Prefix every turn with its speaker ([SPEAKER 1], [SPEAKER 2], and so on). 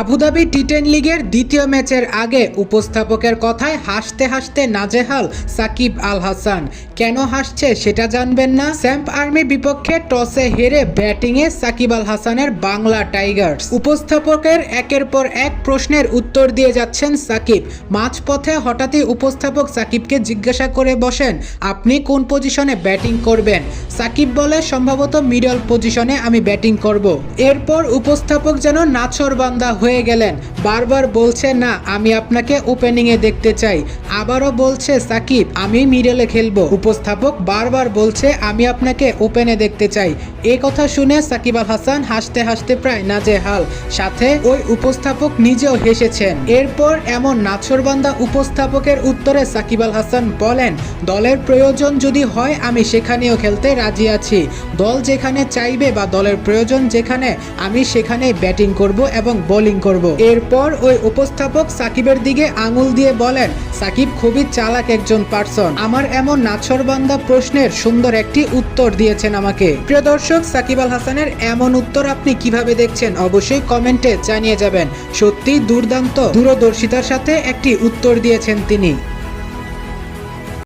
[SPEAKER 1] Abu Dhabi T ten লিগের দ্বিতীয় ম্যাচের আগে উপস্থাপকের কথায় হাসতে হাসতে নাজেহাল সাকিব আল হাসান। কেন হাসছে সেটা জানবেন না? স্যাম্প আর্মি বিপক্ষে টসে হেরে ব্যাটিংয়ে সাকিব আল হাসানের বাংলা টাইগার্স। উপস্থাপকের একের পর এক প্রশ্নের উত্তর দিয়ে যাচ্ছেন সাকিব। মাঝপথে হঠাৎই উপস্থাপক সাকিবকে জিজ্ঞাসা করে বসেন, আপনি কোন পজিশনে ব্যাটিং করবেন? সাকিব বলে, সম্ভবত মিডল পজিশনে আমি ব্যাটিং করব। এরপর উপস্থাপক যেন নাছরবান্দা হয়ে গেলেন। বারবার বলছে, না, আমি আপনাকে ওপেনিংয়ে দেখতে চাই। আবারও বলছে, সাকিব, আমি মিডলে খেলব। উপস্থাপক বারবার বলছে, আমি আপনাকে ওপেনে দেখতে চাই। এ কথা শুনে সাকিব আল হাসান হাসতে হাসতে প্রায় নাজেহাল। সাথে ওই উপস্থাপক নিজেও হেসেছেন। এরপর এমন নাছরবান্দা উপস্থাপকের উত্তরে সাকিব আল হাসান বলেন, দলের প্রয়োজন যদি হয়, আমি সেখানেও খেলতে রাজি আছি। দল যেখানে চাইবে বা দলের প্রয়োজন যেখানে, আমি সেখানে ব্যাটিং করব এবং বোলিং করব। এরপর ওই উপস্থাপক সাকিবের দিকে আঙুল দিয়ে বলেন, সাকিব খুবই চালাক একজন পার্সন। আমার এমন নাছরবান্ধা প্রশ্নের সুন্দর একটি উত্তর দিয়েছেন আমাকে। প্রিয় দর্শক, সাকিব আল হাসানের এমন উত্তর আপনি কীভাবে দেখছেন অবশ্যই কমেন্টে জানিয়ে যাবেন। সত্যি দুর্দান্ত দূরদর্শিতার সাথে একটি উত্তর দিয়েছেন তিনি।